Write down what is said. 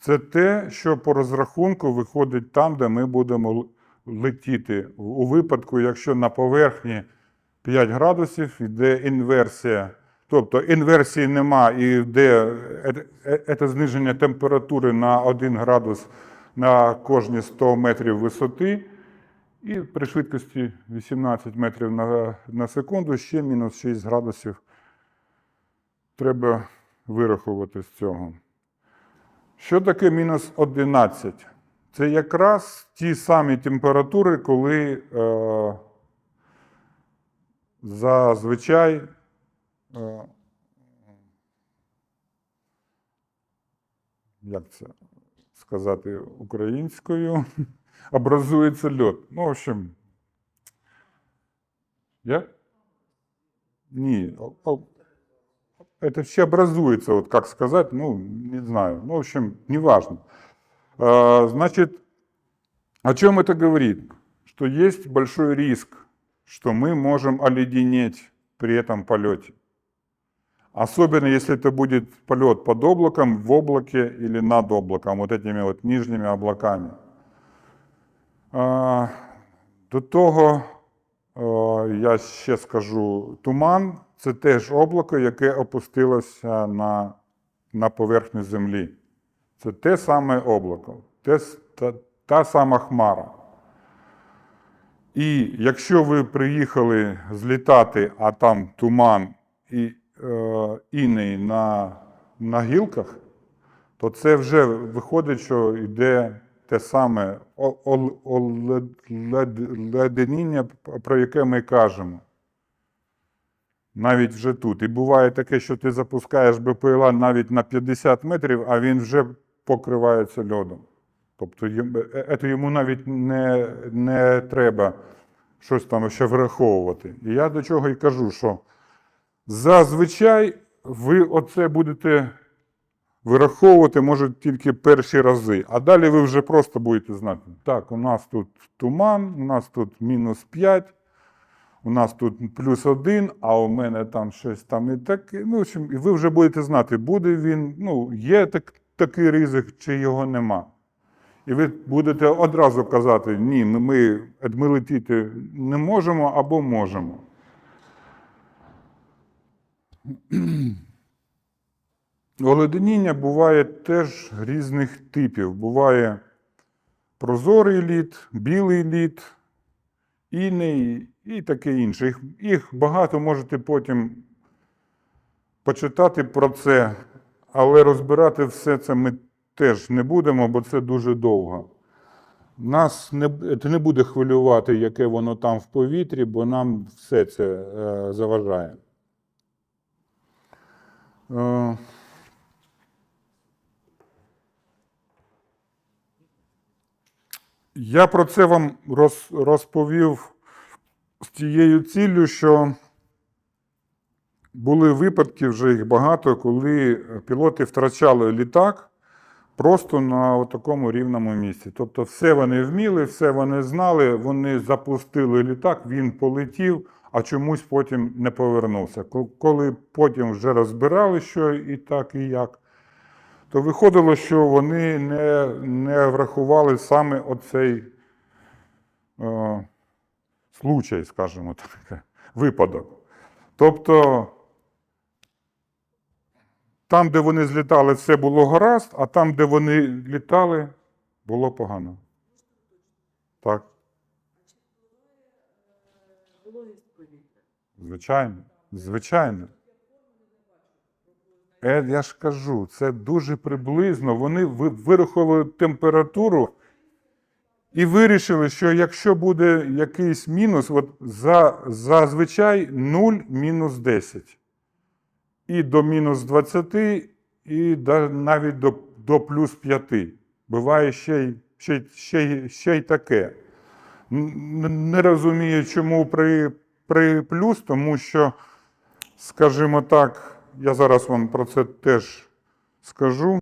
Це те, що по розрахунку виходить там, де ми будемо летіти. У випадку, якщо на поверхні 5 градусів йде інверсія. Тобто інверсії нема і йде е- е- це зниження температури на 1 градус на кожні 100 метрів висоти. І при швидкості 18 метрів на, на секунду ще мінус 6 градусів треба вирахувати з цього. Що таке мінус 11? Це якраз ті самі температури, коли е, зазвичай е, як це сказати українською, образується льод. Ну, в общем, я? О- это все образуется, вот как сказать, ну, не знаю. Ну, в общем, неважно. А, Значит, о чем это говорит? Что есть большой риск, что мы можем оледенеть при этом полете. Особенно если это будет полет под облаком, в облаке или над облаком, вот этими вот нижними облаками. До того Я ще скажу, туман це теж облако, яке опустилося на, на поверхню землі. Це те саме облако, те, та, та сама хмара. І якщо ви приїхали злітати, а там туман і е, на, на гілках, то це вже виходить, що йде те саме о- ол- олед- лед- леденіння, про яке ми кажемо. Навіть вже тут. І буває таке, що ти запускаєш БПЛА навіть на 50 метрів, а він вже покривається льодом. Тобто йому- е- це йому навіть не, не треба щось там ще враховувати. І я до чого і кажу, що зазвичай ви оце будете вираховувати може тільки перші рази, а далі ви вже просто будете знати. Так, у нас тут туман, у нас тут мінус 5, у нас тут плюс 1, а у мене там щось там і таке. Ну, в общем, і ви вже будете знати, буде він, ну, є так, такий ризик, чи його нема. І ви будете одразу казати, ні, ми, ми, ми летіти не можемо або можемо. Оледеніння буває теж різних типів. Буває прозорий лід, білий лід, іней і таке інше. Їх, їх багато можете потім почитати про це, але розбирати все це ми теж не будемо, бо це дуже довго. Нас не, не буде хвилювати, яке воно там в повітрі, бо нам все це е, заважає. Е, Я про це вам роз, розповів з тією ціллю, що були випадки, вже їх багато, коли пілоти втрачали літак просто на такому рівному місці. Тобто, все вони вміли, все вони знали, вони запустили літак, він полетів, а чомусь потім не повернувся. Коли потім вже розбирали, що і так, і як, то виходило, що вони не, не врахували саме оцей е, случай, скажімо так, випадок. Тобто, там, де вони злітали, все було гаразд, а там, де вони літали, було погано. Так, повітря. звичайно. Звичайно. Е, я ж кажу, це дуже приблизно. Вони ви- вирахували температуру і вирішили, що якщо буде якийсь мінус, от за, зазвичай 0 мінус 10. І до мінус 20, і навіть до, до плюс 5. Буває ще й, ще, ще, ще й таке. Не розумію, чому при, при плюс, тому що, скажімо так, я зараз вам про це теж скажу.